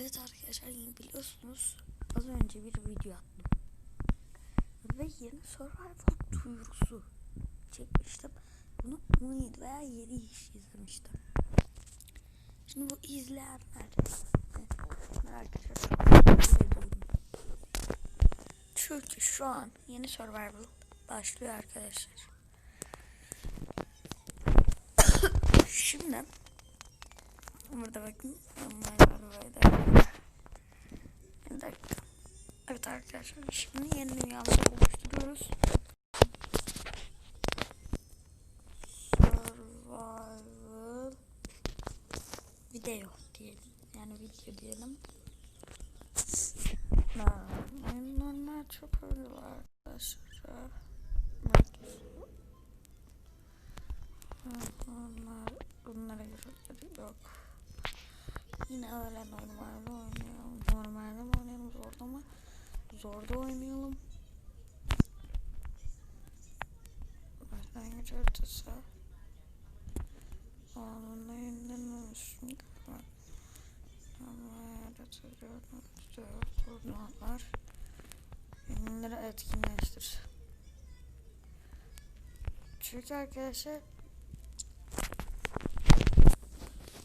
Evet arkadaşlar yine biliyorsunuz az önce bir video attım. Ve yeni Survivor duyurusu çekmiştim. Bunu 17 veya 7 kişi izlemiştim. Şimdi bu izleyenler teşekkür ediyorum. Çünkü şu an yeni Survival başlıyor arkadaşlar. Şimdi burada bakın. Bir dakika. Evet arkadaşlar şimdi yeni dünyamızı oluşturuyoruz. Survival video diyelim. Yani video diyelim. Normal çok öyle var arkadaşlar. Bunlar, bunlara göre yok. Yine öyle normalde oynayalım. Normalde mi oynayalım zorda mı? Zorda oynayalım. Başlangıç haritası. Anında yenilenmemişsin. Ama yaratıyor. Koordinatlar. Yenileri etkinleştir. Çünkü arkadaşlar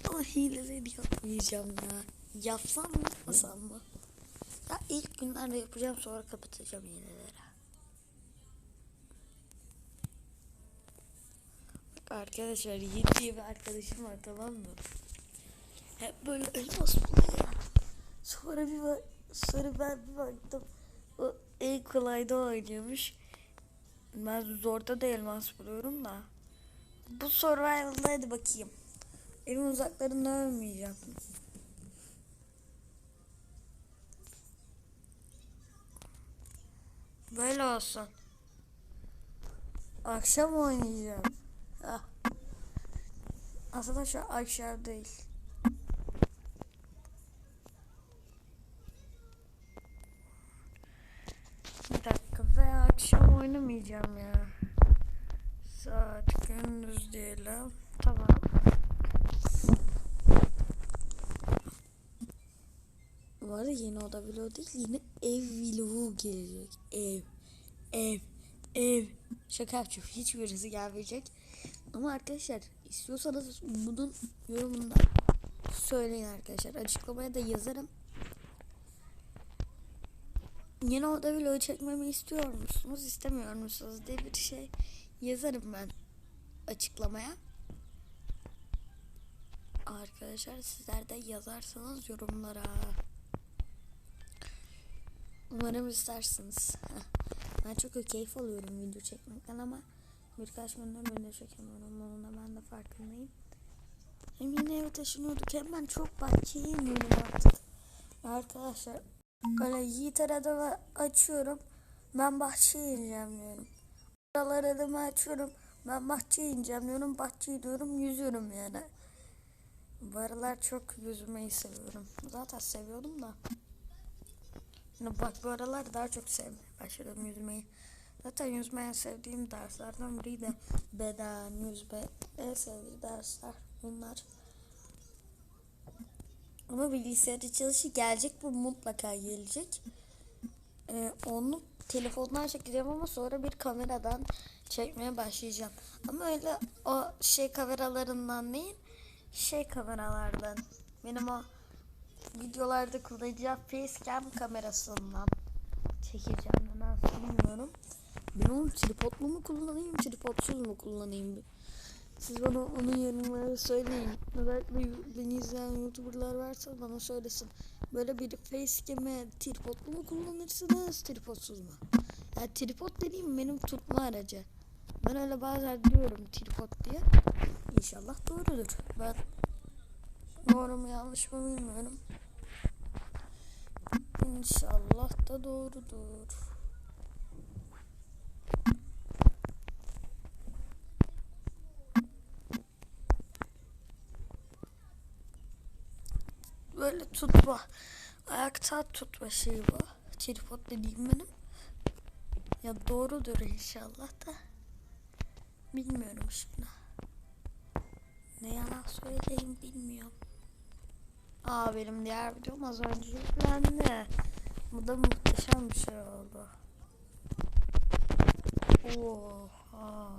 ama hileleri yapmayacağım ya. Yapsam mı yapmasam mı? Ya ilk günlerde yapacağım sonra kapatacağım hileleri. Bak arkadaşlar Yiğit bir arkadaşım var tamam mı? Hep böyle elmas buluyor. Sonra bir bak, sonra ben bir baktım. O en kolayda oynuyormuş. Ben zorda da elmas buluyorum da. Bu survival'da hadi bakayım. Evin uzaklarında ölmeyeceğim. Böyle olsun. Akşam oynayacağım. Ah. Aslında şu akşam değil. Bir dakika ve akşam oynamayacağım ya. Saat gündüz diyelim. Tamam. Bu arada yeni oda vlogu değil yine ev vlogu gelecek. Ev. Ev. Ev. Şaka yapacağım. Hiçbirisi gelmeyecek. Ama arkadaşlar istiyorsanız bunun yorumunda söyleyin arkadaşlar. Açıklamaya da yazarım. Yeni oda vlogu çekmemi istiyor musunuz? istemiyor musunuz diye bir şey yazarım ben açıklamaya. Arkadaşlar sizler de yazarsanız yorumlara. Umarım istersiniz. ben çok keyif alıyorum video çekmekten ama birkaç gündür video çekemiyorum. Onun da ben de farkındayım. Hem yine eve taşınıyorduk hem ben çok bahçeye iniyordum artık. Arkadaşlar böyle Yiğit arada açıyorum. Ben bahçeye ineceğim diyorum. Aralar elimi açıyorum. Ben bahçeye ineceğim diyorum. Bahçeye gidiyorum yüzüyorum yani. Bu aralar çok yüzmeyi seviyorum. Zaten seviyordum da. Yani bak bu aralar daha çok sevmeye başladım yüzmeyi. Zaten yüzmeyi sevdiğim derslerden biri de beden, yüzme en sevdiğim dersler bunlar. Ama bilgisayarda çalışı gelecek bu mutlaka gelecek. Ee, onu telefondan çekeceğim ama sonra bir kameradan çekmeye başlayacağım. Ama öyle o şey kameralarından değil, şey kameralardan. Benim o videolarda kullanacağım facecam kamerasından çekeceğim. Nasıl bilmiyorum. Ben onu tripodlu mu kullanayım, tripodsuz mu kullanayım? Siz bana onun yorumları söyleyin. Özellikle beni izleyen youtuberlar varsa bana söylesin. Böyle bir facecam'e tripodlu mu kullanırsınız, tripodsuz mu? Yani tripod dediğim benim tutma aracı. Ben öyle bazen diyorum tripod diye. İnşallah doğrudur. Ben doğru mu yanlış mı bilmiyorum. İnşallah da doğrudur. Böyle tutma. Ayakta tutma şeyi bu. Tripod dediğim benim. Ya doğrudur inşallah da. Bilmiyorum şimdi. Ne yalan söyleyeyim bilmiyorum. Aa benim diğer videom az önce yüklendi. Bu da muhteşem bir şey oldu. Oha.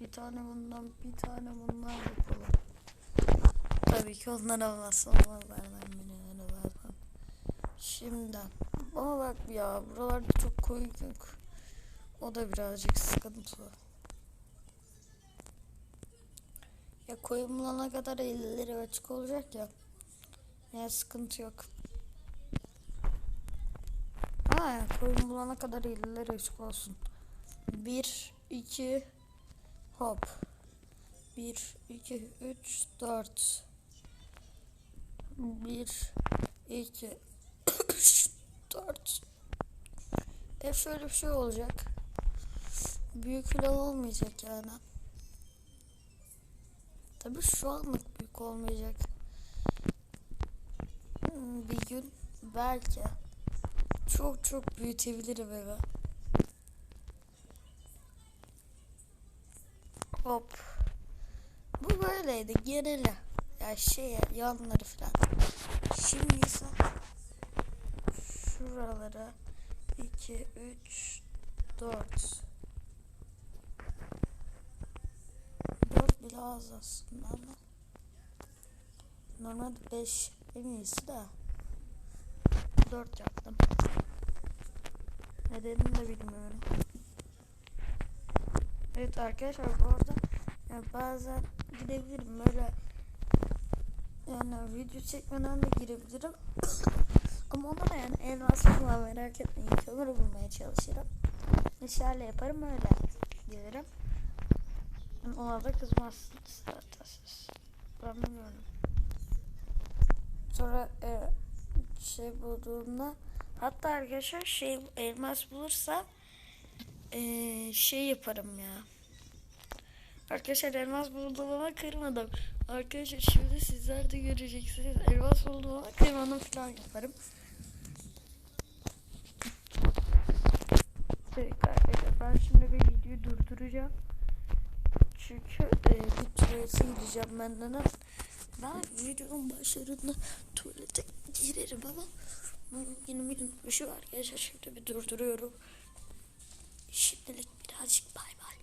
Bir tane bundan bir tane bundan yapalım. Tabii ki onlar olmazsa olmazlardan biri zaten. Şimdi ama bak ya buralarda çok koyu yok. O da birazcık sıkıntı. Ya koyun bulana kadar 50 lira açık olacak ya. Ya sıkıntı yok. Ha koyun bulana kadar 50 lira açık olsun. 1 2 hop. 1 2 3 4 1 2 3 4 E şöyle bir şey olacak. Büyük filan olmayacak yani. Tabii şu anlık büyük olmayacak. Hmm, Bir gün belki çok çok büyütebilirim eve. Hop. Bu böyleydi geneli. Ya şey yanları falan. Şimdi ise şuralara 2 3 4 4 bile az aslında ama normalde 5 en iyisi de 4 yaptım. Nedenini de bilmiyorum. Evet arkadaşlar bu arada yani bazen gidebilirim böyle yani video çekmeden de girebilirim. Ama ona da yani elmas falan merak etmeyin. Kömür bulmaya çalışırım. Meşale yaparım öyle gelirim. Ona da kızmazsınız zaten siz. Ben bilmiyorum. Sonra e, şey bulduğumda hatta arkadaşlar şey elmas bulursam e, şey yaparım ya. Arkadaşlar elmas bulduğuma kırmadım. Arkadaşlar şimdi sizler de göreceksiniz. Elmas bulduğuma kırmadım falan yaparım. Evet arkadaşlar ben şimdi bir videoyu durduracağım. Çünkü e, bir tuvalete gideceğim ben neden? Ben videonun başlarında tuvalete girerim ama benim bir şey var arkadaşlar şimdi bir durduruyorum. Şimdilik birazcık bay bay.